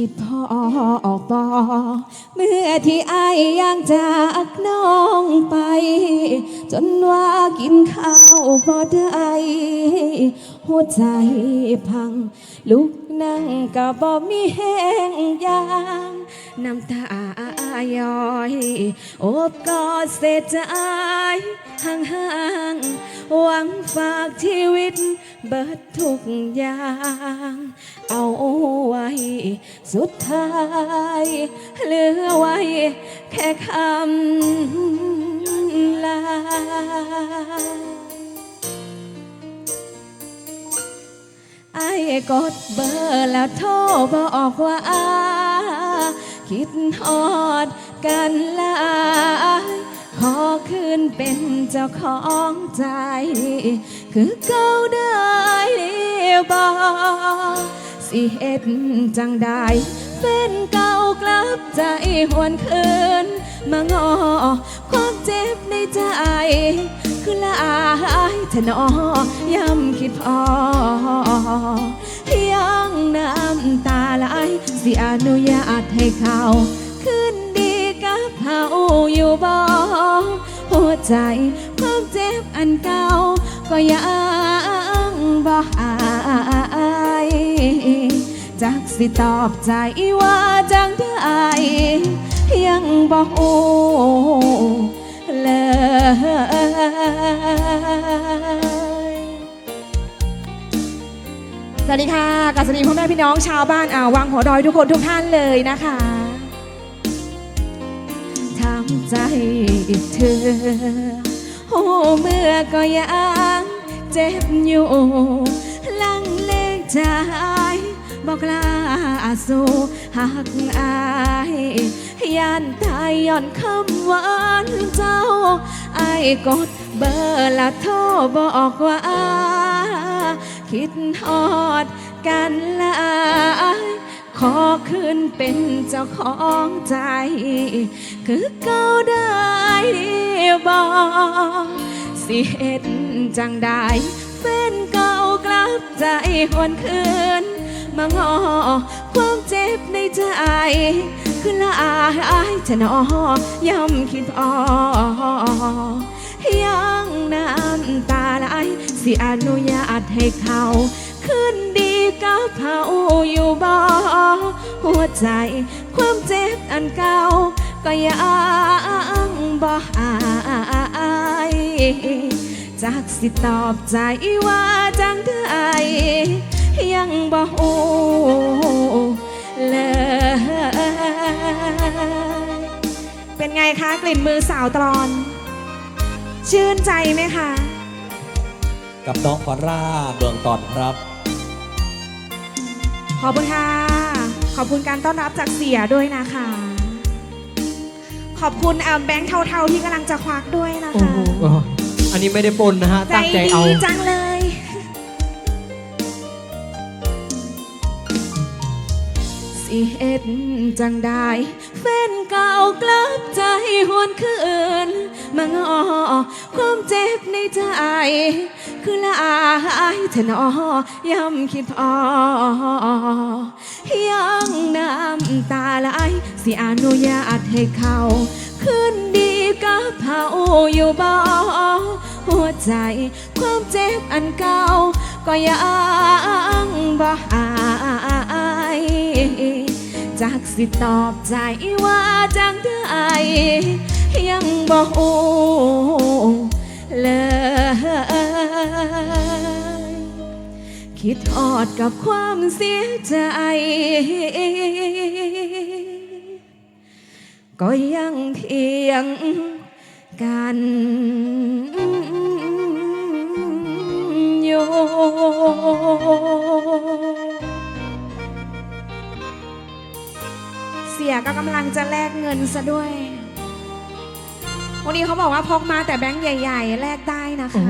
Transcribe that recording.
คิดพอออกบอเมื่อที่ไอยย่างจากน้องไป จนว่ากินข้าวบ่ได้หัวใจพังลุก นั่งก็บ่มีแห้งยางน้ำตาย้อย โอบกอดเศษใจห่างๆหวังฝากชีวิตเบิดทุกอย่าง เอาไว้ สุดท้าย เหลือไว้ แค่คำลา กดเบอร์แล้วโทรบอกว่าคิดฮอดกันลายขอคืนเป็นเจ้าของใจ คือเก่าได้บอกสิเฮ็ดจังได้เป็นเก่ากลับใจหวนคืน มางอความเจ็บในใจ คือหลายทนอยำคิดพอยังน้ำตาไหลสิอนุญาตให้เขาคืนดีกับเขาอยู่บ่หัวใจความเจ็บอันเก่า ก็ยังบ่หายจักสิตอบใจว่าจังได้ยังบ่ฮู้เลย สวัสดีค่ะกับสวัสดีพ่อแม่พี่น้องชาวบ้านอ่าววังหัวดอยทุกคนทุกท่านเลยนะคะทำใจเธอโอ้เมื่อก็ยังเจ็บอยู่ลังเลใจบอกลาสู้หักอาย ยานตายย่อนคำหวานเจ้าไอ้กดเบอร์ละโทรบอกว่า คิดฮอดกันลายขอคืนเป็นเจ้าของใจ คือเก่าได้บอกสิเฮ็ดจังได้แฟนเก่ากลับใจหวนคืนมางอความเจ็บในใจ คือละอายจะนอย่ำคิดพอยังน้ำตาไหลสิอนุญาตให้เขาคืนดีกับเขาอยู่บ่หัวใจความเจ็บอันเก่าก็ยังบ่หายจากสิตอบใจว่าจังได้ยังบ่ฮู้เลย เป็นไงคะกลิ่นมือสาวตรอน ชื่นใจไหมคะ กับน้องพอลร่าเบืองตอนครับ ขอบคุณค่ะ ขอบคุณการต้อนรับจากเสียด้วยนะคะ ขอบคุณอ่าแบงค์เทาๆที่กำลังจะควักด้วยนะคะ อันนี้ไม่ได้ปนนะฮะ ใจตั้งใจดีเอา จังเลย สิเฮ็ดจังได้แฟนเก่ากลับใจหวนคืนมางอความเจ็บในใจ คือละอายเธอนอยำคิดพอยังน้ำตาไหลสิอนุญาตให้เขาคืนดีกับเขาอยู่บ่หัวใจความเจ็บอันเก่าก็ยังบ่หาย จากสิตอบใจว่าจังได้ยังบ่ฮู้เลยคิดอดกับความเสียใจ ก็ยังเพียงกัน ยก็กำลังจะแลกเงินซะด้วยวันนี้เขาบอกว่าพกมาแต่แบงค์ใหญ่ ๆ แลกได้นะคะ